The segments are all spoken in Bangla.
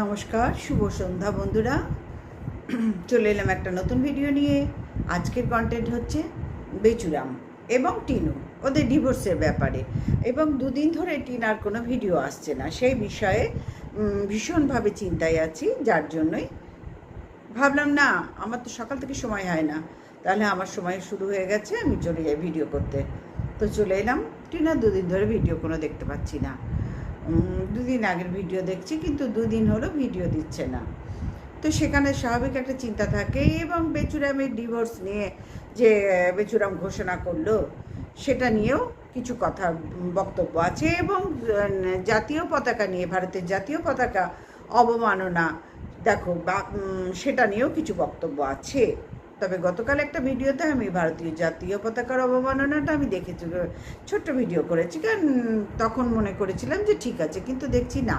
নমস্কার, শুভ সন্ধ্যা বন্ধুরা। চলে এলাম একটা নতুন ভিডিও নিয়ে। আজকের কন্টেন্ট হচ্ছে বেচুরাম এবং টিনু, ওদের ডিভোর্সের ব্যাপারে। এবং দুদিন ধরে টিনার কোনো ভিডিও আসছে না। সেই বিষয়ে ভীষণভাবে চিন্তায় আছি, যার জন্যই ভাবলাম, না, আমার তো সকাল থেকে সময় হয় না। তাহলে আমার সময় শুরু হয়ে গেছে, আমি চলে যাই ভিডিও করতে। তো চলে এলাম। টিনা দুদিন ধরে ভিডিও কোনো দেখতে পাচ্ছি না। দুদিন আগের ভিডিও দেখছি, কিন্তু দুদিন হলো ভিডিও দিচ্ছে না। তো সেখানে স্বাভাবিক একটা চিন্তা থাকে এবং বেচুরামের ডিভোর্স নিয়ে যে, বেচুরাম ঘোষণা করল, সেটা নিয়েও কিছু কথা বক্তব্য আছে এবং জাতীয় পতাকা নিয়ে, ভারতের জাতীয় পতাকা অবমাননা, দেখো সেটা নিয়েও কিছু বক্তব্য আছে। তবে গতকাল একটা ভিডিওতে আমি ভারতীয় জাতীয় পতাকার অবমাননাটা আমি দেখেছি, ছোট্ট ভিডিও করেছি, কারণ তখন মনে করেছিলাম যে ঠিক আছে, কিন্তু দেখছি না।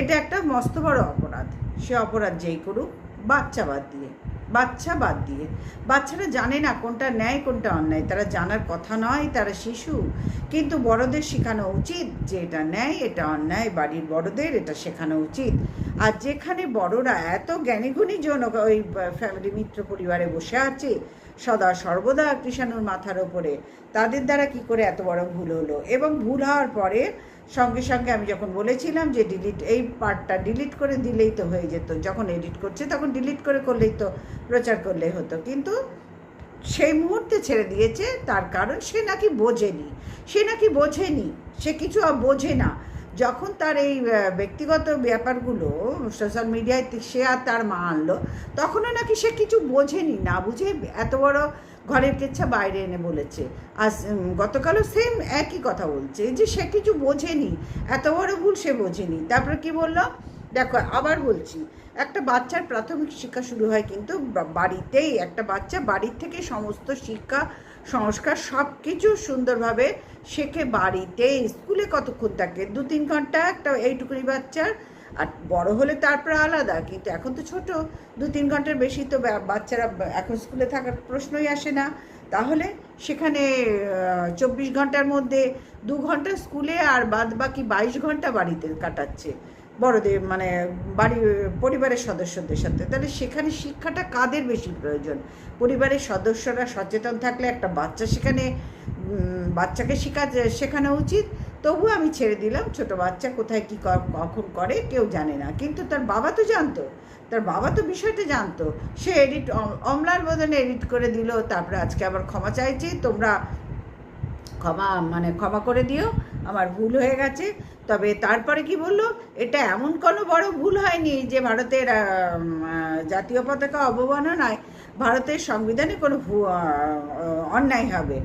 এটা একটা মস্ত বড় অপরাধ, সে অপরাধ যেই করুক, বাচ্চা বাদ দিয়ে। বাচ্চা বাদ দিয়ে। বাচ্চারা জানে না কোনটা ন্যায়, কোনটা অন্যায়। তারা জানার কথা নয়, তারা শিশু। কিন্তু বড়দের শেখানো উচিত যে এটা ন্যায়, এটা অন্যায়। বাড়ির বড়দের এটা শেখানো উচিত। আর যেখানে বড়রা এত জ্ঞানীগুণী জন ওই ফ্যামিলি মিত্র পরিবারে বসে আছে সদা সর্বদা কৃষাণুর মাথার ওপরে। তাদের দ্বারা কি করে এত বড় ভুল হলো? এবং ভুল হওয়ার পরে সঙ্গে সঙ্গে আমি যখন বলেছিলাম যে ডিলিট এই পার্টটা ডিলিট করে দিলেই তো হয়ে যেত। যখন এডিট করছে তখন ডিলিট করে করলেই তো প্রচার করলেই হতো। কিন্তু সেই মুহূর্তে ছেড়ে দিয়েছে, তার কারণ সে নাকি বোঝেনি। সে নাকি বোঝেনি। সে কিছু বোঝে না। যখন তার এই ব্যক্তিগত ব্যাপারগুলো, সোশ্যাল মিডিয়ায় সে আর তার মা আনলো, তখনও নাকি সে কিছু বোঝেনি, না বুঝে এত বড় ঘরের কেচ্ছা বাইরে এনে বলেছে। আর গতকালও সেম একই কথা বলছে, যে সে কিছু বোঝেনি, এত বড় ভুল সে বোঝেনি। তারপরে কি বলল? দেখো, আবার বলছি, একটা বাচ্চার প্রাথমিক শিক্ষা শুরু হয় কিন্তু বাড়িতেই, একটা বাচ্চা বাড়ির থেকে সমস্ত শিক্ষা সংস্কার সব কিছু সুন্দরভাবে শেখে বাড়িতেই। স্কুলে কতক্ষণ থাকে? দু তিন ঘণ্টা একটা এইটুকুনি বাচ্চার। আর বড় হলে তারপরে আলাদা, কিন্তু এখন তো ছোট। দু তিন ঘণ্টার বেশি তো বাচ্চারা এখন স্কুলে থাকার প্রশ্নই আসে না। তাহলে সেখানে চব্বিশ ঘণ্টার মধ্যে দু ঘণ্টা স্কুলে আর বাদ বাকি বাইশ ঘণ্টা বাড়িতে কাটাচ্ছে। বড়দের মানে বাড়ির পরিবারের সদস্যদের সাথে। তাহলে সেখানে শিক্ষাটা কাদের বেশি প্রয়োজন? পরিবারের সদস্যরা সচেতন থাকলে একটা বাচ্চা সেখানে বাচ্চাকে শেখা, শেখানো উচিত। তবু আমি ছেড়ে দিলাম, ছোট বাচ্চা কোথায় কী কখন করে কেউ জানে না। কিন্তু তার বাবা তো জানতো। তার বাবা তো বিষয়টা জানতো। সে এডিট অমলার বদনে এডিট করে দিল, তারপরে আজকে আবার ক্ষমা চাইছি, তোমরা ক্ষমা মানে ক্ষমা করে দিও। আমার ভুল হয়ে গেছে। তবে তারপরে কি বলল? এটা এমন কোনো বড় ভুল হয়নি যে ভারতের জাতীয় পতাকা অবমাননায় ভারতের সংবিধানে কোনো অন্যায় হবে।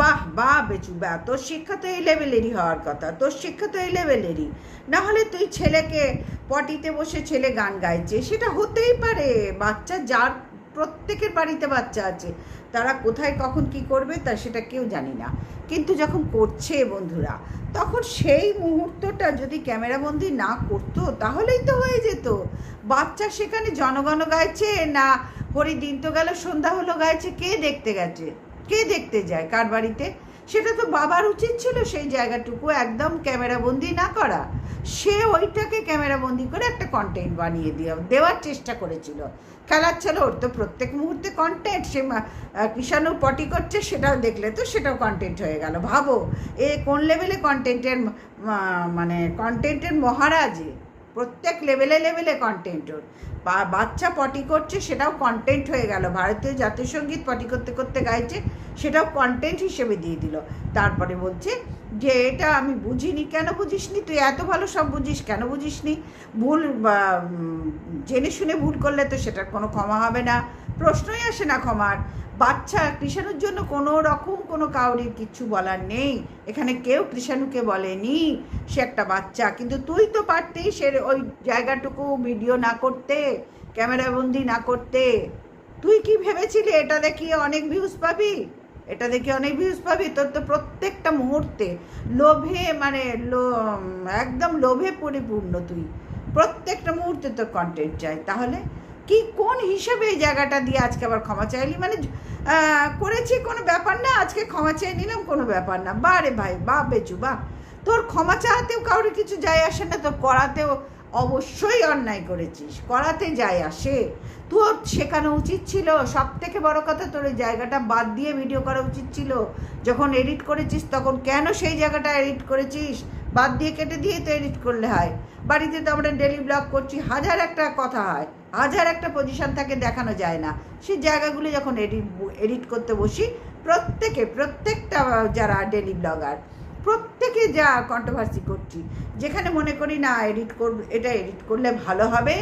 বাহ বাহ, বেচু বা তোর শিক্ষা তো এই লেভেলেরই হওয়ার কথা, তোর শিক্ষা তো এই লেভেলেরই। না হলে তুই ছেলেকে পটিতে বসে ছেলে গান গাইছে, সেটা হতেই পারে, বাচ্চা যার প্রত্যেকের বাড়িতে বাচ্চা আছে, তারা কোথায় কখন কি করবে তা সেটা কেউ জানি না। কিন্তু যখন করছে বন্ধুরা, তখন সেই মুহূর্তটা যদি ক্যামেরাবন্দি না করতো, তাহলেই তো হয়ে যেত। বাচ্চা সেখানে জনগণ গাইছে, না হরি দিন তো গেল, সন্ধ্যা হলো, গাইছে, কে দেখতে গেছে? কে দেখতে যায়? কার বাড়িতে? সেটা তো বাবার উচিত ছিল সেই জায়গাটুকু একদম ক্যামেরাবন্দি না করা। সে ওইটাকে ক্যামেরাবন্দি করে একটা কন্টেন্ট বানিয়ে দিয়ে দেওয়ার চেষ্টা করেছিল। খেলার ছিল ওর তো প্রত্যেক মুহূর্তে কন্টেন্ট সে আহ, পটি করছে সেটাও দেখলে তো সেটাও কন্টেন্ট হয়ে গেল। ভাবো এ কোন লেভেলে কন্টেন্টের মানে কন্টেন্টের মহারাজ। প্রত্যেক লেভেলে লেভেলে কন্টেন্ট ওর। বাচ্চা পটি করছে, সেটাও কন্টেন্ট হয়ে গেল। ভারতীয় জাতীয় সংগীত পটি করতে করতে গাইছে, সেটাও কন্টেন্ট হিসেবে দিয়ে দিল। তারপরে বলছে যে, এটা আমি বুঝিনি, কেন বুঝিসনি? তুই এত ভালো সব বুঝিস, কেন বুঝিসনি? ভুল জেনে শুনে ভুল করলে তো সেটার কোনো ক্ষমা হবে না। প্রশ্নই আসে না ক্ষমার। বাচ্চা কৃষাণুর জন্য কোনো রকম কোনো কাউরির কিচ্ছু বলার নেই। এখানে কেউ কৃষাণুকে বলেনি, সে একটা বাচ্চা। কিন্তু তুই তো পারতিস সে ওই জায়গাটুকু ভিডিও না করতে ক্যামেরাবন্দি না করতে। তুই কি ভেবেছিলি এটা দেখিয়ে অনেক ভিউজ পাবি? এটা দেখে অনেক ভিউজ পাবি। তোর তো প্রত্যেকটা মুহূর্তে লোভে মানে একদম লোভে পরিপূর্ণ তুই। প্রত্যেকটা মুহূর্তে তোর কন্টেন্ট চাই। তাহলে কি, কোন হিসাবে এই জায়গাটা দিয়ে আজকে আবার ক্ষমা চাইলি? মানে করেছি কোনো ব্যাপার না, আজকে ক্ষমা চেয়ে নিলাম, কোনো ব্যাপার না। বা রে ভাই, বা বেচু বা। তোর ক্ষমা চাওয়াতেও কারোর কিছু যায় আসে না, তোর করাতেও অবশ্যই অন্যায় করেছিস, করাতে যায় আসে। তোর শেখানো উচিত ছিল সব থেকে বড় কথা তোর ওই জায়গাটা বাদ দিয়ে ভিডিও করা উচিত ছিল। যখন এডিট করেছিস, তখন কেন সেই জায়গাটা এডিট করেছিস? বাদ দিয়ে কেটে দিয়ে তো এডিট করলে হয়। বাড়িতে তো আমরা ডেলি ব্লগ করছি, হাজার একটা কথা হয়, হাজার একটা পজিশন থাকে, দেখানো যায় না। সেই জায়গাগুলো যখন এডিট এডিট করতে বসি, প্রত্যেকে, প্রত্যেকটা যারা ডেলি ব্লগার প্রত্যেকে যা কন্ট্রোভার্সি করছি, যেখানে মনে করি না এডিট করব, এটা এডিট করলে ভালো হবে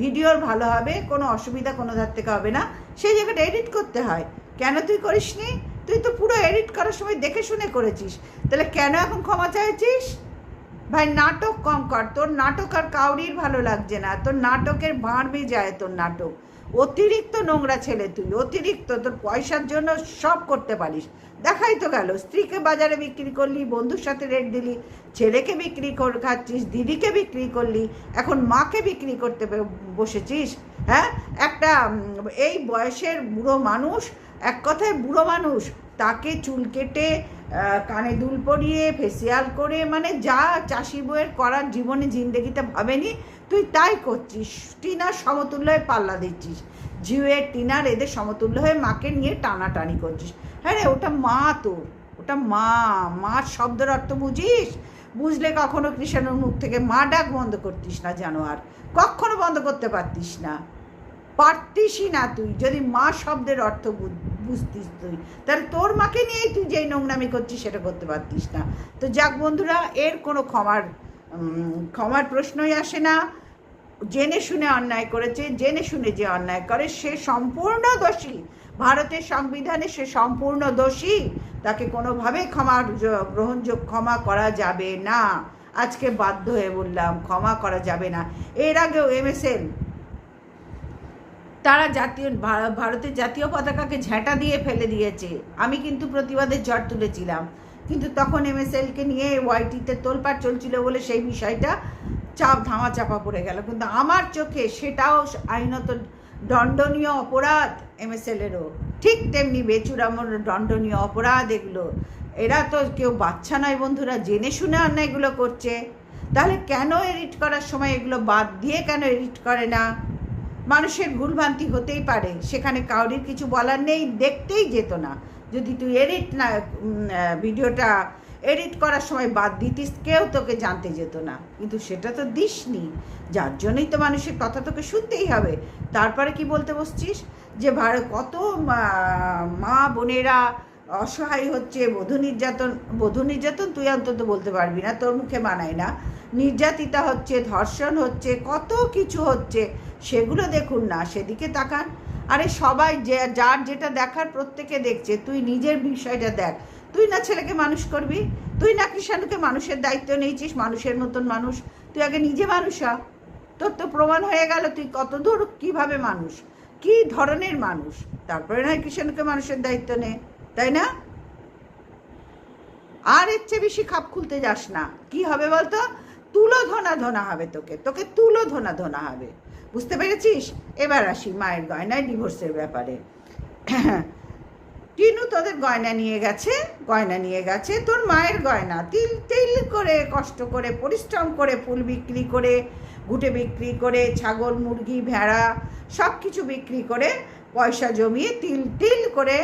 ভিডিওর ভালো হবে, কোনো অসুবিধা কোনো ধার থেকে হবে না। সেই জায়গাটা এডিট করতে হয়। কেন তুই করিসনি? তুই তো পুরো এডিট করার সময় দেখে শুনে করেছিস। তাহলে কেন এখন ক্ষমা চাইছিস? ভাই, নাটক কম কর। তোর নাটক আর কাউরির ভালো লাগছে না। তোর নাটকের ভাঁড়বে যায় তোর নাটক। অতিরিক্ত নোংরা ছেলে তুই, অতিরিক্ত। তোর পয়সার জন্য সব করতে পারিস। দেখাই তো গেল, স্ত্রীকে বাজারে বিক্রি করলি, বন্ধুর সাথে রেট দিলি, ছেলেকে বিক্রি কর খাচ্ছিস, দিদিকে বিক্রি করলি, এখন মাকে বিক্রি করতে বসেছিস? হ্যাঁ? একটা এই বয়সের বুড়ো মানুষ, এক কথায় বুড়ো মানুষ, তাকে চুল কেটে কানে দুল পরিয়ে ফেসিয়াল করে মানে যা চাষি বইয়ের করার জীবনে জিন্দগিতে ভাবেনি, তুই তাই করছিস। টিনার সমতুল্য হয়ে পাল্লা দিচ্ছিস। জিওয়ের টিনার এদের সমতুল্য হয়ে মাকে নিয়ে টানাটানি করছিস। হ্যাঁ রে, ওটা মা তো, ওটা মা। মার শব্দের অর্থ বুঝিস? বুঝলে কখনো কৃষাণুর মুখ থেকে মা ডাক বন্ধ করতিস না জানোয়ার কখনো বন্ধ করতে পারতিস না। পারতিসই না তুই। যদি মা শব্দের অর্থ বু- বুঝতিস তুই। তাহলে তোর মাকে নিয়েই তুই যেই নোংরামি করছিস সেটা করতে পারতিস না। তো যাক বন্ধুরা, এর কোনো ক্ষমার ক্ষমার প্রশ্নই আসে না। জেনে শুনে অন্যায় করেছে, জেনে শুনে যে অন্যায় করে, সে সম্পূর্ণ দোষী। ভারতের সংবিধানে সে সম্পূর্ণ দোষী। তাকে কোনোভাবে ক্ষমা গ্রহণযোগ্য ক্ষমা করা যাবে না। আজকে বাধ্য হয়ে বললাম, ক্ষমা করা যাবে না। এর আগেও এমএসএন তারা জাতীয় ভারতের জাতীয় পতাকাকে ঝেঁটা দিয়ে ফেলে দিয়েছে। আমি কিন্তু প্রতিবাদের ঝড় তুলেছিলাম। কিন্তু তখন এমএসএলকে নিয়ে ওয়াইটিতে তোলপাড় চলছিল বলে সেই বিষয়টা চাপ ধামা চাপা পড়ে গেল। কিন্তু আমার চোখে সেটাও আইনত দণ্ডনীয় অপরাধ এমএসএলেরও ঠিক তেমনি বেচুরামর দণ্ডনীয় অপরাধ এগুলো। এরা তো কেউ বাচ্চা নয় বন্ধুরা, জেনে শুনে অন্যায়গুলো করছে। তাহলে কেন এডিট করার সময় এগুলো বাদ দিয়ে কেন এডিট করে না? মানুষের ভুলভ্রান্তি হতেই পারে। সেখানে কাউরির কিছু বলার নেই, দেখতেই যেত না। যদি তুই এডিট না ভিডিওটা এডিট করার সময় বাদ দিতিস, কেউ তোকে জানতে যেত না। কিন্তু সেটা তো দিসনি। যার জন্যই তো মানুষের কথা তোকে শুনতেই হবে। তারপরে কি বলতে বসছিস? যে ভারত কত মা- বোনেরা অসহায় হচ্ছে, বধূ নির্যাতন বধূ নির্যাতন তুই অন্তত বলতে পারবি না, তোর মুখে মানায় না। নির্যাতিতা হচ্ছে, ধর্ষণ হচ্ছে, কত কিছু হচ্ছে, সেগুলো দেখুন না, সেদিকে তাকান। আরে সবাই যে, যার যেটা দেখার প্রত্যেকে দেখছে, তুই নিজের বিষয়টা দেখ। তুই না ছেলেকে মানুষ করবি? তুই না কৃষাণুকে মানুষের দায়িত্ব নিয়েছিস, মানুষের মতন মানুষ? তুই আগে নিজে মানুষ হ। তোর তো প্রমাণ হয়ে গেল, তুই কত দূর, কীভাবে মানুষ? কী ধরনের মানুষ? তারপরে নয় কৃষাণুকে মানুষের দায়িত্ব নে, তাই না? আর এর চেয়ে বেশি খাপ খুলতে যাস না। কি হবে বলতো? তুলো ধনা ধনা হবে তোকে তোকে তুলো ধনা ধনা হবে। বুঝতে পেরেছিস? এবার আসি মায়ের গয়নায় ডিভোর্সের ব্যাপারে। টিনু তোদের গয়না নিয়ে গেছে, গয়না নিয়ে গেছে, তোর মায়ের গয়না। তিল তিল করে, কষ্ট করে, পরিশ্রম করে, ফুল বিক্রি করে, ঘুটে বিক্রি করে, ছাগল, মুরগি, ভেড়া সব কিছু বিক্রি করে, পয়সা জমিয়ে তিল তিল করে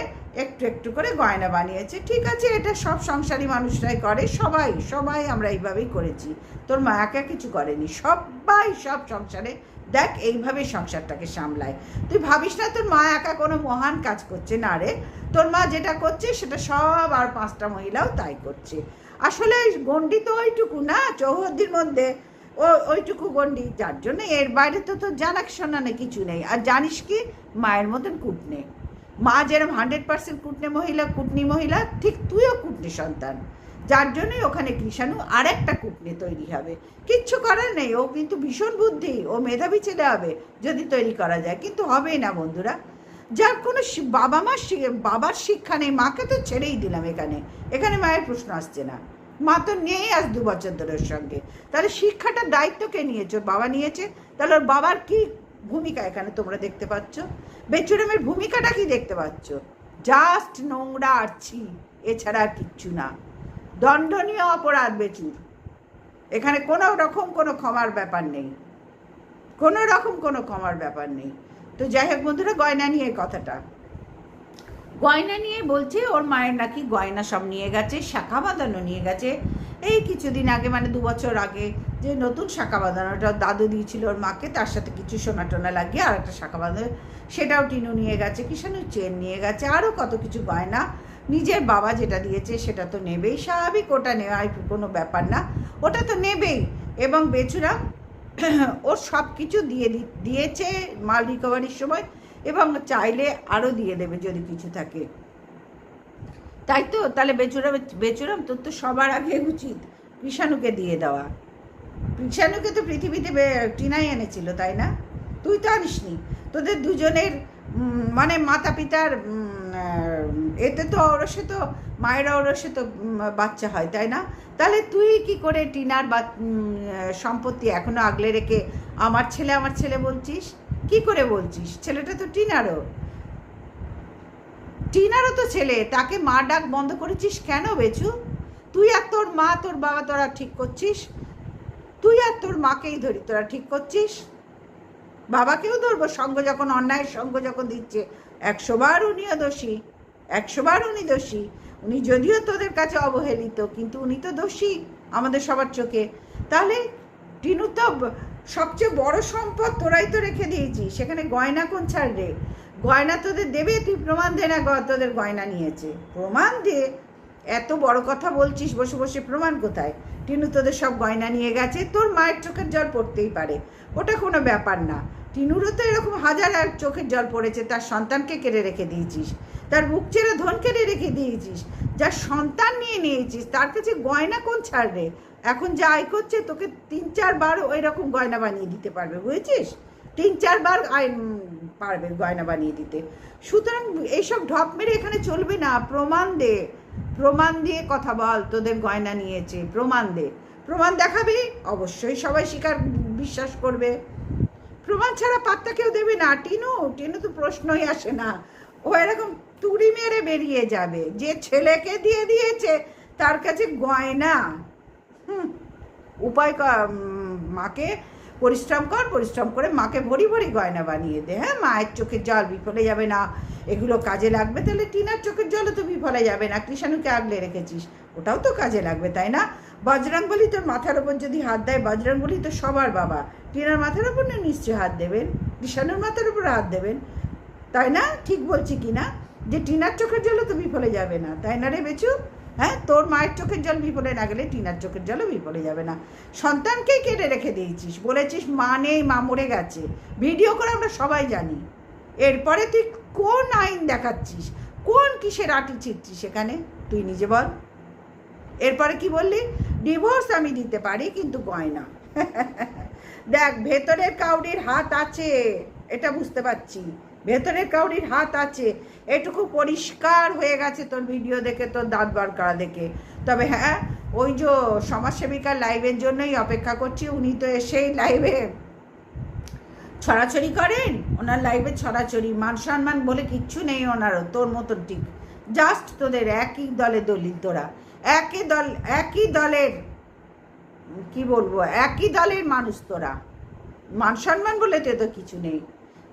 একটু একটু করে গয়না বানিয়েছে। ঠিক আছে, এটা সব সংসারী মানুষরাই করে, সবাই সবাই আমরা এইভাবেই করেছি। তোর মা একা কিছু করেনি, সবাই সব সংসারে দেখ এইভাবে সংসারটাকে সামলায়। তুই ভাবিস না তোর মা একা কোনো মহান কাজ করছে? না রে, তোর মা যেটা করছে সেটা সব আর পাঁচটা মহিলাও তাই করছে। আসলে গন্ডি তো ওইটুকু না, চৌহদ্দির মধ্যে ও, ওইটুকু গন্ডি যার জন্য এর বাইরে তো তোর জানাক শোনানে কিছু নেই। আর জানিস কি, মায়ের মতন কুটনে। মা যেরকম হান্ড্রেড পার্সেন্ট কুটনে মহিলা, কুটনি মহিলা, ঠিক তুইও কুটনি সন্তান। যার জন্যই ওখানে কৃষাণু আর একটা কুটনি তৈরি হবে। কিচ্ছু করার নেই, ও কিন্তু ভীষণ বুদ্ধি, ও মেধাবী ছেলে হবে যদি তৈরি করা যায়, কিন্তু হবেই না বন্ধুরা। যার কোনো বাবা মার বাবার শিক্ষা নেই, মাকে তো ছেড়েই দিলাম এখানে। এখানে মায়ের প্রশ্ন আসছে না। মা তো নেই আজ দু বছর ধরে সঙ্গে। তাহলে শিক্ষাটার দায়িত্ব কে নিয়েছে? বাবা নিয়েছে? তাহলে ওর বাবার কি ভূমিকা এখানে তোমরা দেখতে পাচ্ছ। বেচুরামের ভূমিকাটা কি দেখতে পাচ্ছ? জাস্ট নোংরা আর ছি, এছাড়া আর কিচ্ছু না। দণ্ডনীয় অপরাধ বেচুর। এখানে কোনো রকম কোনো ক্ষমার ব্যাপার নেই। কোনো রকম কোনো ক্ষমার ব্যাপার নেই। তো যাই হোক বন্ধুরা, গয়না নিয়ে কথাটা। গয়না নিয়ে বলছে, ওর মায়ের নাকি গয়না সব নিয়ে গেছে, শাখা বাঁধানো নিয়ে গেছে। এই কিছুদিন আগে মানে দু বছর আগে যে নতুন শাখা বাঁধানোটা দাদু দিয়েছিল ওর মাকে, তার সাথে কিছু সোনা টোনা লাগিয়ে আর একটা শাখা বাঁধানো সেটাও টিনু নিয়ে গেছে কিষাণু চেন নিয়ে গেছে, আরও কত কিছু গয়না। নিজের বাবা যেটা দিয়েছে, সেটা তো নেবেই, স্বাভাবিক ওটা নেওয়াই কোনো ব্যাপার না, ওটা তো নেবেই। এবং বেচুরা, ওর সব কিছু দিয়ে দিয়েছে মাল রিকভারির সময় এবং চাইলে আরও দিয়ে দেবে যদি কিছু থাকে। তাই তো? তাহলে বেচুরাম বেচুরাম, তোর তো সবার আগে উচিত কৃষাণুকে দিয়ে দেওয়া। কৃষাণুকে তো পৃথিবীতে টিনাই এনেছিল, তাই না? তুই তো আনিসনি। তোদের দুজনের মানে মাতা পিতার এতে তো ওরসে তো, মায়েরা ওরসে তো বাচ্চা হয়, তাই না? তাহলে তুই কি করে টিনার বা সম্পত্তি এখনও আগলে রেখে আমার ছেলে আমার ছেলে বলছিস? কি করে বলছিস? ছেলেটা তো টিনারও। টিনারও তো ছেলে, তাকে মা ডাক বন্ধ করেছিস কেন বেচু? তুই আর তোর মা, তোর বাবা তোরা ঠিক করছিস? তুই আর তোর মাকেই ধরি, তোরা ঠিক করছিস? বাবাকেও ধরবো, সঙ্গ যখন, অন্যায়ের সঙ্গ যখন দিচ্ছে। একশো বার উনিও দোষী, একশো বার উনি দোষী। উনি যদিও তোদের কাছে অবহেলিত, কিন্তু উনি তো দোষী আমাদের সবার চোখে। তাহলে টিনু তো সবচেয়ে বড় সম্পদ তোরাই তো রেখে দিয়েছিস সেখানে গয়না কোন ছাড় রে? গয়না তোদের দেবে, তুই প্রমাণ দে না তোদের গয়না নিয়েছে। প্রমাণ দে। এত বড় কথা বলছিস, বসে বসে প্রমাণ কোথায়? টিনু তোদের সব গয়না নিয়ে গেছে, তোর মায়ের চোখের জল পড়তেই পারে। ওটা কোনো ব্যাপার না। টিনুরও তো এরকম হাজার আর চোখের জল পড়েছে, তার সন্তানকে কেড়ে রেখে দিয়েছিস, তার বুক চেড়ে ধন কেড়ে রেখে দিয়েছিস, যার সন্তান নিয়ে নিয়েছিস, তার কাছে গয়না কোন ছাড় রে? এখন যা আয় করছে, তোকে তিন চারবার ওই রকম গয়না বানিয়ে দিতে পারবে, বুঝেছিস? তিন চারবার আয় পারবে গয়না বানিয়ে দিতে। সুতরাং এইসব ঢপ মেরে এখানে চলবে না, প্রমাণ দে, প্রমাণ দিয়ে কথা বল, তোদের গয়না নিয়েছে, প্রমাণ দে। প্রমাণ দেখাবি, অবশ্যই সবাই স্বীকার বিশ্বাস করবে। প্রমাণ ছাড়া পাত্তা কেউ দেবে না। টিনু টিনু তো প্রশ্নই আসে না। ও এরকম তুড়ি মেরে বেরিয়ে যাবে। যে ছেলেকে দিয়ে দিয়েছে, তার কাছে গয়না। হুম, উপায় মাকে পরিশ্রম কর, পরিশ্রম করে মাকে ভরি ভরি গয়না বানিয়ে দে। হ্যাঁ মায়ের চোখে জল বিফলে যাবে না। এগুলো কাজে লাগবে, তাহলে টিনার চোখের জলও তো বিফলে যাবে না। কৃষাণুকে আগলে রেখেছিস, ওটাও তো কাজে লাগবে, তাই না? বজরংবলী তোর মাথার ওপর যদি হাত দেয় বজরংবলী তো সবার বাবা। টিনার মাথার ওপর না নিশ্চয়ই হাত দেবেন? কৃষাণুর মাথার উপর হাত দেবেন? তাই না? ঠিক বলছি কি না? যে টিনার চোখের জলও তো বিফলে যাবে না, তাই না রে বেচু? হ্যাঁ তোর মায়ের চোখের জল বিফলে না গেলে টিনার চোখের জলও বিফলে যাবে না। সন্তানকেই কেটে রেখে দিয়েছিস, বলেছিস মা নেই, মা মরে গেছে। ভিডিও করে আমরা সবাই জানি। এরপরে তুই কোন আইন দেখাচ্ছিস? কোন কিসের আটি ছিটছিস সেখানে? তুই নিজে বল। এরপরে কি বললি? ডিভোর্স আমি দিতে পারি, কিন্তু গয়না। দেখ, ভেতরের কাউরির হাত আছে, এটা বুঝতে পারছি। ভেতরের কাউরির হাত আছে, এটুকু পরিষ্কার হয়ে গেছে তোর ভিডিও দেখে, তোর দাঁত বার করা দেখে। তবে হ্যাঁ ওই যে সমাজসেবিকার লাইভের জন্যই অপেক্ষা করছি, উনি তো এসেই লাইভে ছড়াছড়ি করেন? ওনার লাইভে ছড়াছড়ি, মান সম্মান বলে কিচ্ছু নেই ওনারও, তোর মতন ঠিক। জাস্ট তোদের একই দলে দলিল তোরা। একই দল, একই দলের, কি বলব, একই দলের মানুষ তোরা। মান সম্মান বলে তো কিছু নেই।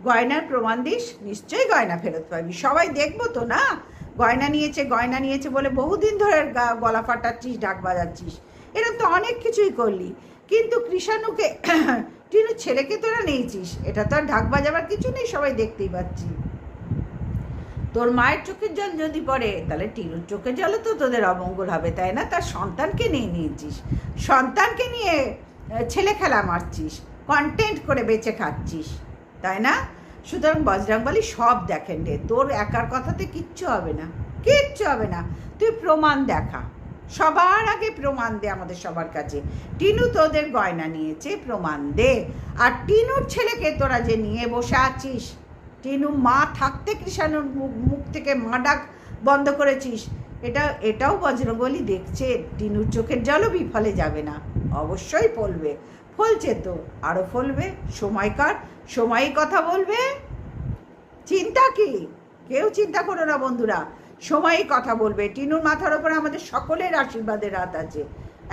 গয়নার প্রমাণ দিস, নিশ্চয়ই গয়না ফেরত পাবি। সবাই দেখব তো না? গয়না নিয়েছে গয়না নিয়েছে বলে বহুদিন ধরে গলা ফাটাচ্ছিস, ডাক বাজাচ্ছিস। এরকম তো অনেক কিছুই করলি। কিন্তু কৃষাণুকে টিনু ছেলেকে তোরা নিয়েছিস। এটা তো আর ঢাক বাজাবার কিছু নেই, সবাই দেখতেই পাচ্ছি। তোর মায়ের চোখের জল যদি পড়ে, তাহলে টিনুর চোখের জলও তো তোদের অমঙ্গল হবে, তাই না? তার সন্তানকে নিয়ে নিয়েছিস। সন্তানকে নিয়ে ছেলে খেলা মারছিস কন্টেন্ট করে বেঁচে খাচ্ছিস, তাই না? সুতরাং বজরংবলী সব দেখেন রে, তোর একার কথাতে কিচ্ছু হবে না, কিচ্ছু হবে না। তুই প্রমাণ দেখা। সবার আগে প্রমাণ দে আমাদের সবার কাছে। টিনু তোদের গয়না নিয়েছে, প্রমাণ দে। আর টিনুর ছেলেকে তোরা যে নিয়ে বসে আছিস, টিনু মা থাকতে কৃষাণুর মুখ থেকে মা ডাক বন্ধ করেছিস। এটা, এটাও বজরঙ্গলি দেখছে, টিনুর চোখের জলও বিফলে যাবে না। অবশ্যই ফলবে। ফলছে তো আরও ফলবে। সময়কার সময়ই কথা বলবে। চিন্তা কি? কেউ চিন্তা করো না বন্ধুরা। সময়ই কথা বলবে। টিনুর মাথার ওপরে আমাদের সকলের আশীর্বাদের হাত আছে।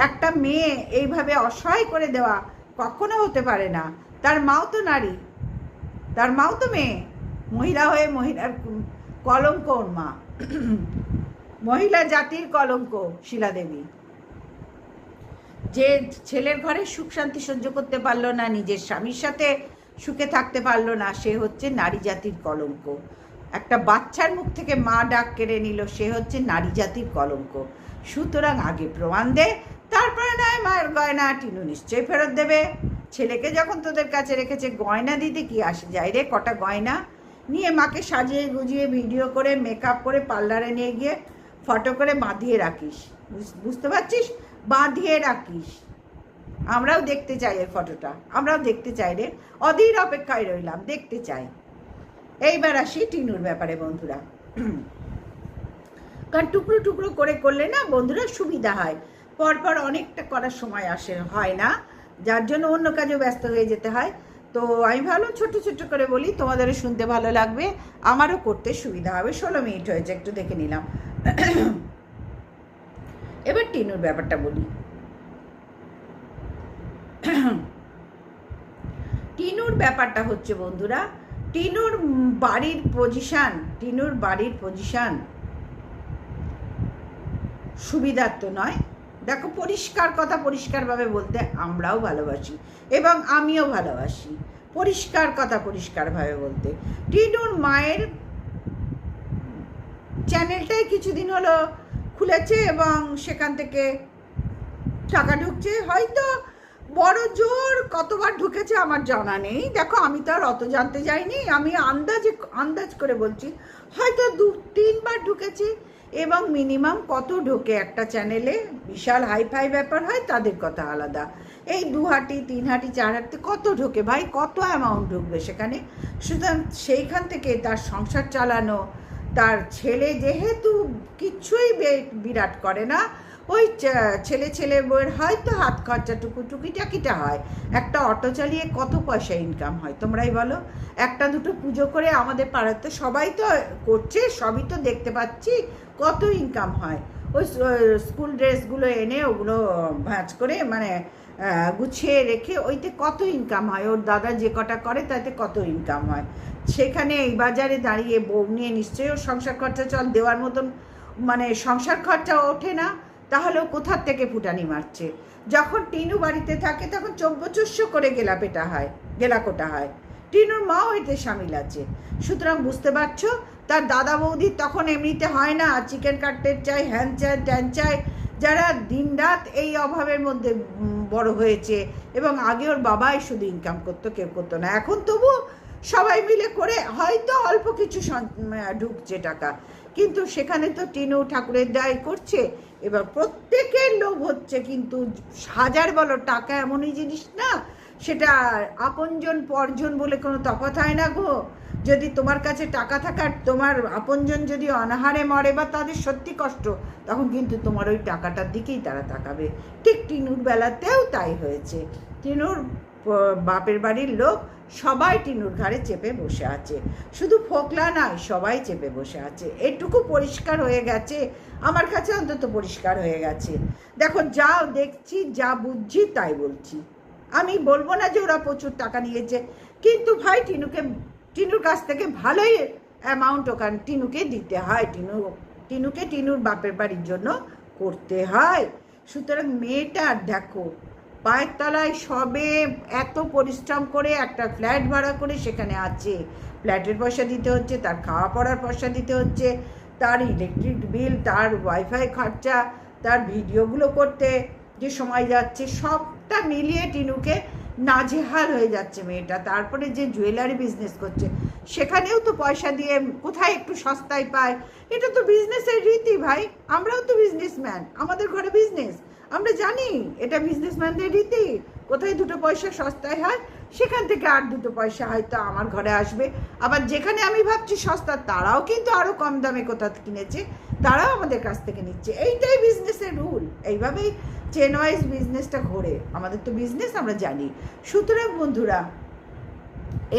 একটা মেয়ে এইভাবে অসহায় করে দেওয়া কখনো হতে পারে না। তার মাও তো নারী। তার মাও তো মেয়ে। মহিলা হয়ে মহিলার কলঙ্ক ওর মা। মহিলা জাতির কলঙ্ক শিলা দেবী যে ছেলের ঘরে সুখ শান্তি সহ্য করতে পারল না, নিজের স্বামীর সাথে সুখে থাকতে পারল না, সে হচ্ছে নারী জাতির কলঙ্ক। একটা বাচ্চার মুখ থেকে মা ডাক কেড়ে নিল, সে হচ্ছে নারী জাতির কলঙ্ক। সুতরাং আগে প্রমাণ দে, তারপরে নয় মায়ের গয়না, টিনু নিশ্চয়ই ফেরত দেবে। ছেলেকে যখন তোদের কাছে রেখেছে, গয়না দিতে কি আসে? যায় রে, কটা গয়না? নিয়ে মাকে সাজিয়ে গুজিয়ে ভিডিও করে মেকআপ করে পার্লারে নিয়ে গিয়ে ফটো করে বাঁধিয়ে রাখিস। বুঝ- বুঝতে পারছিস? বাঁধিয়ে রাখিস। আমরাও দেখতে চাই এই ফটোটা আমরাও দেখতে চাই রে। অধীর অপেক্ষায় রইলাম, দেখতে চাই। এইবার আসি টিনুর ব্যাপারে, বন্ধুরা। কারণ টুকরো টুকরো করে করলে না বন্ধুরা সুবিধা হয়। পরপর অনেকটা করার সময় আসে, হয় না। যার জন্য অন্য কাজেও ব্যস্ত হয়ে যেতে হয়। তো আমি ভাবলাম ছোট ছোট করে বলি তোমাদেরও শুনতে ভালো লাগবে, আমারও করতে সুবিধা হবে। ষোলো মিনিট হয়েছে, একটু দেখে নিলাম। এবার টিনুর ব্যাপারটা বলি। টিনুর ব্যাপারটা হচ্ছে, বন্ধুরা টিনুর বাড়ির পজিশান টিনুর বাড়ির পজিশান সুবিধার তো নয়। দেখো, পরিষ্কার কথা পরিষ্কারভাবে বলতে আমরাও ভালোবাসি এবং আমিও ভালোবাসি। পরিষ্কার কথা পরিষ্কারভাবে বলতে। টিনুর মায়ের চ্যানেলটাই কিছুদিন হলো খুলেছে এবং সেখান থেকে টাকা ঢুকছে। হয়তো বড় জোর কতবার ঢুকেছে আমার জানা নেই। দেখো, আমি তো আর অত জানতে যাইনি, আমি আন্দাজে, আন্দাজ করে বলছি, হয়তো দু, তিনবার ঢুকেছি এবং মিনিমাম কত ঢোকে একটা চ্যানেলে? বিশাল হাই ফাই ব্যাপার হয়, তাদের কথা আলাদা। এই দু হাঁটি, তিন হাঁটি, চার হাঁটি কত ঢোকে ভাই? কত অ্যামাউন্ট ঢুকবে সেখানে? সুতরাং সেইখান থেকে তার সংসার চালানো, তার ছেলে যেহেতু কিচ্ছুই বিরাট করে না ওই ছেলে ছেলে বইয়ের হয়তো হাত খরচা খরচাটুকু টুকিটাকিটা হয়। একটা অটো চালিয়ে কত পয়সা ইনকাম হয়, তোমরাই বলো? একটা দুটো পুজো করে আমাদের পাড়াতে সবাই তো করছে, সবই তো দেখতে পাচ্ছি কত ইনকাম হয়। ওই স্কুল ড্রেসগুলো এনে ওগুলো ভাঁজ করে মানে গুছিয়ে রেখে ওইতে কত ইনকাম হয়? ওর দাদা যে কটা করে তাতে কত ইনকাম হয়? সেখানে এই বাজারে দাঁড়িয়ে বউ নিয়ে নিশ্চয়ই ওর সংসার খরচা চল, দেওয়ার মতন মানে সংসার খরচা ওঠে না। তাহলেও কোথার থেকে ফুটানি মারছে? যখন টিনু বাড়িতে থাকে, তখন চব্বচস্য করে গেলা পেটা হয় গেলা কোটা হয়। টিনুর মাও এতে সামিল আছে। সুতরাং বুঝতে পারছ, তার দাদা বৌদি তখন এমনিতে হয় না চিকেন কাটলেট চাই, হ্যান চাই, ট্যান চাই। যারা দিনরাত এই অভাবের মধ্যে বড় হয়েছে, এবং আগে ওর বাবাই শুধু ইনকাম করতো, কেউ করতো না। এখন তবু সবাই মিলে করে হয়তো অল্প কিছু ঢুকছে টাকা। কিন্তু সেখানে তো টিনু ঠাকুরের দায় করছে এবার প্রত্যেকের লোভ হচ্ছে কিন্তু হাজার বলো, টাকা এমনই জিনিস না, সেটা আপনজন, পরজন বলে কোনো তফাৎ হয় না গো। যদি তোমার কাছে টাকা থাকার, তোমার আপনজন যদি অনাহারে মরে বা তাদের সত্যি কষ্ট, তখন কিন্তু তোমার ওই টাকাটার দিকেই তারা তাকাবে। ঠিক টিনুর বেলাতেও তাই হয়েছে। টিনুর বাপের বাড়ির লোক সবাই টিনুর ঘাড়ে চেপে বসে আছে। শুধু ফোকলা নয় সবাই চেপে বসে আছে। এটুকু পরিষ্কার হয়ে গেছে। আমার কাছে অন্তত পরিষ্কার হয়ে গেছে। দেখো, যা দেখছি, যা বুঝছি, তাই বলছি। আমি বলব না যে ওরা প্রচুর টাকা নিয়েছে, কিন্তু ভাই টিনুকে, টিনুর কাছ থেকে ভালোই অ্যামাউন্ট ওখান টিনুকে দিতে হয়। টিনু, টিনুকে টিনুর বাপের বাড়ির জন্য করতে হয়। সুতরাং মেয়েটার দেখো পায়ের তলায় সবে এত পরিশ্রম করে একটা ফ্ল্যাট ভাড়া করে সেখানে আছে। ফ্ল্যাটের পয়সা দিতে হচ্ছে, তার খাওয়া পড়ার পয়সা দিতে হচ্ছে, তার ইলেকট্রিক বিল তার ওয়াইফাই খরচা, তার ভিডিওগুলো করতে যে সময় যাচ্ছে, সবটা মিলিয়ে টিনুকে নাজেহাল হয়ে যাচ্ছে মেয়েটা। তারপরে যে জুয়েলারি বিজনেস করছে, সেখানেও তো পয়সা দিয়ে কোথায় একটু সস্তায় পায়? এটা তো বিজনেসের রীতি ভাই, আমরাও তো বিজনেসম্যান আমাদের ঘরে বিজনেস আমরা জানি এটা বিজনেসম্যানদের রীতি। কোথায় দুটো পয়সা সস্তায় হয়, সেখান থেকে আর দুটো পয়সা হয়তো আমার ঘরে আসবে। আবার যেখানে আমি ভাবছি সস্তা, তারাও কিন্তু আরও কম দামে কোথা কিনেছে, তারাও আমাদের কাছ থেকে নিচ্ছে। এইটাই বিজনেসের রুল এইভাবেই চেন ওয়াইজ বিজনেসটা ঘোরে। আমাদের তো বিজনেস আমরা জানি। সুতরাং বন্ধুরা,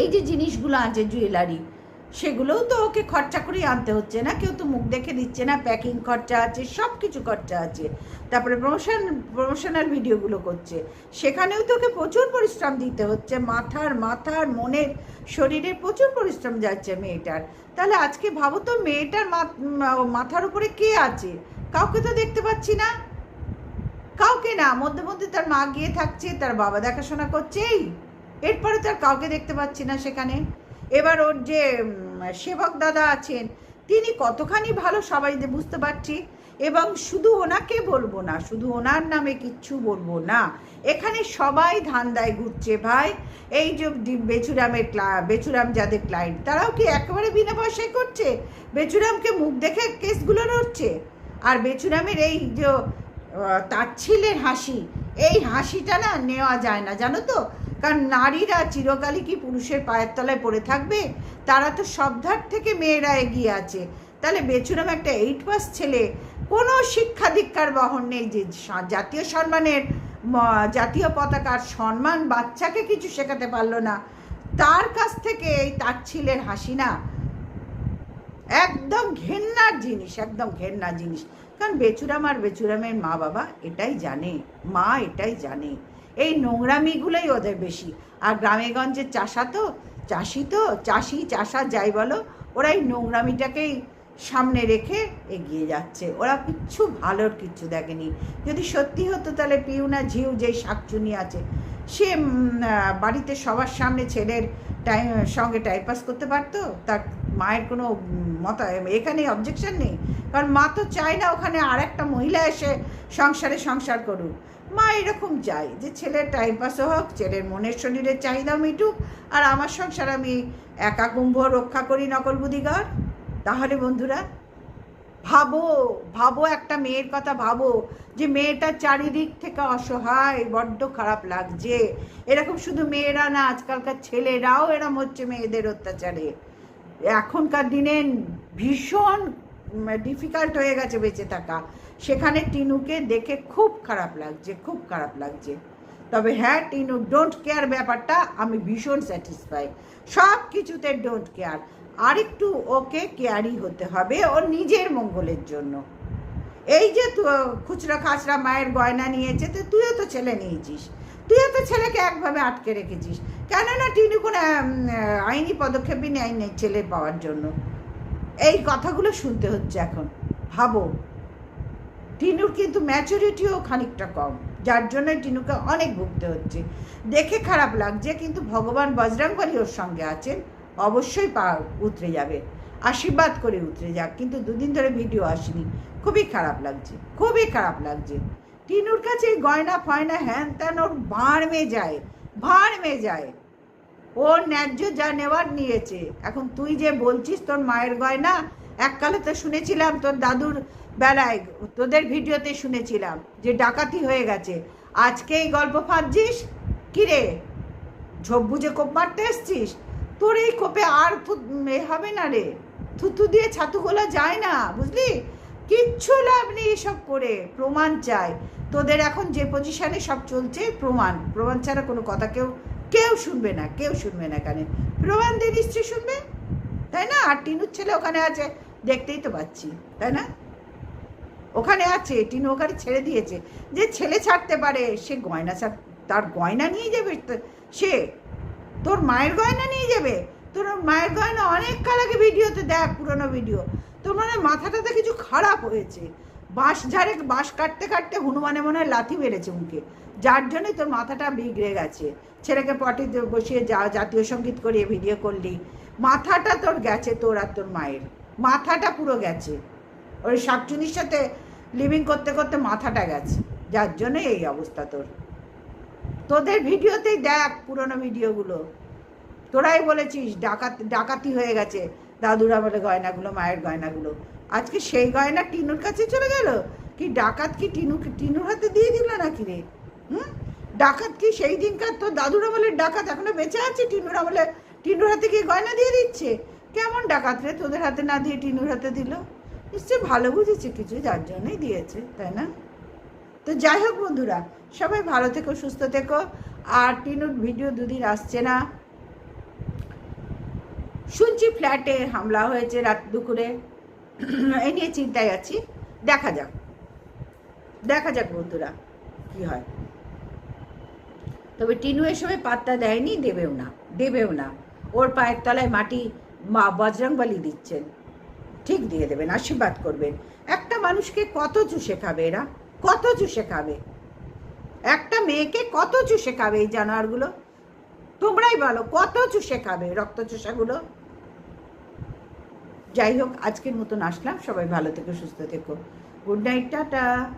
এই যে জিনিসগুলো আছে জুয়েলারি সেগুলোও তো ওকে খরচা করেই আনতে হচ্ছে না। কেউ তো মুখ দেখে দিচ্ছে না প্যাকিং খরচা আছে সব কিছু খরচা আছে। তারপরে প্রমোশন প্রমোশনাল ভিডিওগুলো করছে। সেখানেও তো ওকে প্রচুর পরিশ্রম দিতে হচ্ছে। মাথার মাথার, মনের শরীরের প্রচুর পরিশ্রম যাচ্ছে মেয়েটার। তাহলে আজকে ভাবো তো মেয়েটার মাথার উপরে কে আছে? কাউকে তো দেখতে পাচ্ছি না। কাউকে না, মধ্যে মধ্যে তার মা গিয়ে থাকছে, তার বাবা দেখাশোনা করছে এই এরপরে তার কাউকে দেখতে পাচ্ছি না সেখানে। এবার ওর যে সেবক দাদা আছেন তিনি কতখানি ভালো সবাই বুঝতে পারছি। এবং শুধু ওনাকে বলব না শুধু ওনার নামে কিচ্ছু বলব না। এখানে সবাই ধান্দায় ঘুরছে ভাই। এই যে বেচুরামের বেচুরাম যাদের ক্লায়েন্ট তারাও কি একেবারে বিনা পয়সায় করছে? বেচুরামকে মুখ দেখে কেসগুলো লড়ছে আর বেচুরামের এই যে আহ, তাচ্ছিলের হাসি এই হাসিটা না নেওয়া যায় না জানো তো? কারণ নারীরা চিরকালই কি পুরুষের পায়ের তলায় পড়ে থাকবে? তারা তো সব ধার থেকে মেয়েরা এগিয়ে আছে। তাহলে বেচুরাম একটা এইট পাস ছেলে, কোনো শিক্ষা দীক্ষার বহন নেই যে জাতীয় সম্মানের জাতীয় পতাকার সম্মান বাচ্চাকে কিছু শেখাতে পারল না। তার কাছ থেকে এই তাচ্ছিলের হাসি না। একদম ঘেন্নার জিনিস, একদম ঘেন্নার জিনিস। কারণ বেচুরাম আর বেচুরামের মা বাবা এটাই জানে, মা এটাই জানে। এই নোংরামিগুলোই ওদের বেশি। আর গ্রামে গঞ্জের চাষা তো, চাষি তো, চাষি, চাষা যাই বলো, ওরা এই নোংরামিটাকেই সামনে রেখে এগিয়ে যাচ্ছে। ওরা কিচ্ছু ভালোর কিচ্ছু দেখেনি। যদি সত্যি হতো তাহলে পিউনা, ঝিউ যেই শাকচুনি আছে, সে বাড়িতে সবার সামনে ছেলের টাইম সঙ্গে টাইম পাস করতে পারতো? তার মায়ের কোনো মত, এখানে অবজেকশন নেই। কারণ মা তো চায় না ওখানে আর একটা মহিলা এসে সংসারে সংসার করুক। মা এরকম চায় যে ছেলের টাইম পাসও হোক, ছেলের মনের শরীরের চাহিদা মিটুক, আর আমার সংসার আমি একা কুম্ভ রক্ষা করি নকল বুদিগার তাহলে বন্ধুরা, ভাবো ভাবো একটা মেয়ের কথা ভাবো, যে মেয়েটা চারিদিক থেকে অসহায়, বড্ড খারাপ লাগছে। এরকম শুধু মেয়েরা না, আজকালকার ছেলেরাও এরম হচ্ছে মেয়েদের অত্যাচারে। এখনকার দিনে ভীষণ ডিফিকাল্ট হয়ে গেছে বেঁচে থাকা। সেখানে টিনুকে দেখে খুব খারাপ লাগছে, খুব খারাপ লাগছে। তবে হ্যাঁ টিনু ডোন্ট কেয়ার ব্যাপারটা, আমি ভীষণ স্যাটিসফাই সব কিছুতে ডোন্ট কেয়ার আরেকটু ওকে কেয়ারই হতে হবে ওর নিজের মঙ্গলের জন্য। এই যে খুচরা খাচরা মায়ের গয়না নিয়েছে, তো তুইও তো ছেলে নিয়েছিস। তুইও তো ছেলেকে একভাবে আটকে রেখেছিস। কেননা টিনু কোনো আইনি পদক্ষেপই নেয় নেই ছেলে পাওয়ার জন্য। এই কথাগুলো শুনতে হচ্ছে এখন। ভাবো। টিনুর কিন্তু ম্যাচুরিটিও খানিকটা কম। যার জন্য টিনুকে অনেক ভুগতে হচ্ছে। দেখে খারাপ লাগছে, কিন্তু ভগবান বজরংবলী ওর সঙ্গে আছেন, অবশ্যই পা উতরে যাবে। আশীর্বাদ করে উতরে যাক, কিন্তু দুদিন ধরে ভিডিও আসেনি। খুবই খারাপ লাগছে, খুবই খারাপ লাগছে। টিনুর কাছে এই গয়না ফয়না হ্যান ত্যান ওর ভাঁড় মে যায়, ভাঁড় মে যায়। ওর ন্যায্য যা নেওয়ার নিয়েছে। এখন তুই যে বলছিস তোর মায়ের গয়না এককালে তো শুনেছিলাম তোর দাদুর বেলায়, তোদের ভিডিওতে শুনেছিলাম যে ডাকাতি হয়ে গেছে। আজকে এই গল্প ফাঁদছিস? কিরে ঝোপ বুঝে কোপ মারতে এসছিস? তোর এই কোপে আর এ হবে না রে। থুতু দিয়ে ছাতু গোলা যায় না, বুঝলি? কিচ্ছু লাভ নেই এসব করে, প্রমাণ চাই। তোদের এখন যে পজিশনে সব চলছে, প্রমাণ। প্রমাণ ছাড়া কোনো কথা কেউ কেউ শুনবে না, কেউ শুনবে না এখানে। প্রমাণ দিয়ে নিশ্চয়ই শুনবে? তাই না? আর টিনুর ছেলে ওখানে আছে। দেখতেই তো পাচ্ছি, তাই না? ওখানে আছে, টিনু ওখানে ছেড়ে দিয়েছে। যে ছেলে ছাড়তে পারে, সে গয়না ছাড়, তার গয়না নিয়ে যাবে সে? তোর মায়ের গয়না নিয়ে যাবে? তোর মায়ের গয়না অনেক কাল আগে ভিডিওতে দেখ, পুরনো ভিডিও। তোর মানে মাথাটাতে কিছু খারাপ হয়েছে। বাঁশ ঝাড়ে, বাঁশ কাটতে কাটতে হনুমানে মনে হয় লাথি মেরেছে মুখে যার জন্যই তোর মাথাটা বিগড়ে গেছে। ছেলেকে পটিতে বসিয়ে যা, জাতীয় সংগীত করিয়ে ভিডিও করলি। মাথাটা তোর গেছে তোর আর তোর মায়ের। মাথাটা পুরো গেছে। ওই শাকচুনির সাথে লিভিং করতে করতে মাথাটা গেছে। যার জন্য এই অবস্থা তোর। তোদের ভিডিওতেই দেখ পুরনো ভিডিওগুলো। তোরাই বলেছিস, ডাকাত ডাকাতি হয়ে গেছে। দাদুরা বলে গয়নাগুলো, মায়ের গয়নাগুলো। আজকে সেই গয়না টিনুর কাছে চলে গেল? কি ডাকাত কি টিনু টিনুর হাতে দিয়ে দিল নাকি রে? হুম? ডাকাত কি সেই দিনকার তোর দাদুরা বলে ডাকাত এখনও বেঁচে আছে? টিনুরা বলে টিনুর হাতে কি গয়না দিয়ে দিচ্ছে? কেমন ডাকাত রে? তোদের হাতে না দিয়ে টিনুর হাতে দিল? নিশ্চয়ই ভালো বুঝেছে কিছু যার জন্যই দিয়েছে, তাই না? তো যাই হোক বন্ধুরা, সবাই ভালো থেকো, সুস্থ থেকো। আর টিনুর ভিডিও দুদিন আসছে না। শুনছি ফ্ল্যাটে হামলা হয়েছে রাত দুপুরে। এ নিয়ে চিন্তায় আছি। দেখা যাক। দেখা যাক বন্ধুরা, কি হয়। তবে টিনু এসবে পাত্তা দেয়নি, দেবেও না দেবেও না। ওর পায়ের তলায় মাটি মা বজরংবলী দিচ্ছেন। ঠিক দিয়ে দেবেন, আশীর্বাদ করবেন। একটা মানুষকে কত চুষে খাবে এরা? কত চুষে খাবে? একটা মেয়েকে কত চুষে খাবে এই জানোয়ারগুলো? তোমরাই বলো, কত চুষে খাবে রক্ত চুষাগুলো? যাই হোক, আজকের মতন আসলাম। সবাই ভালো থেকো, সুস্থ থেকো। Good night, tata.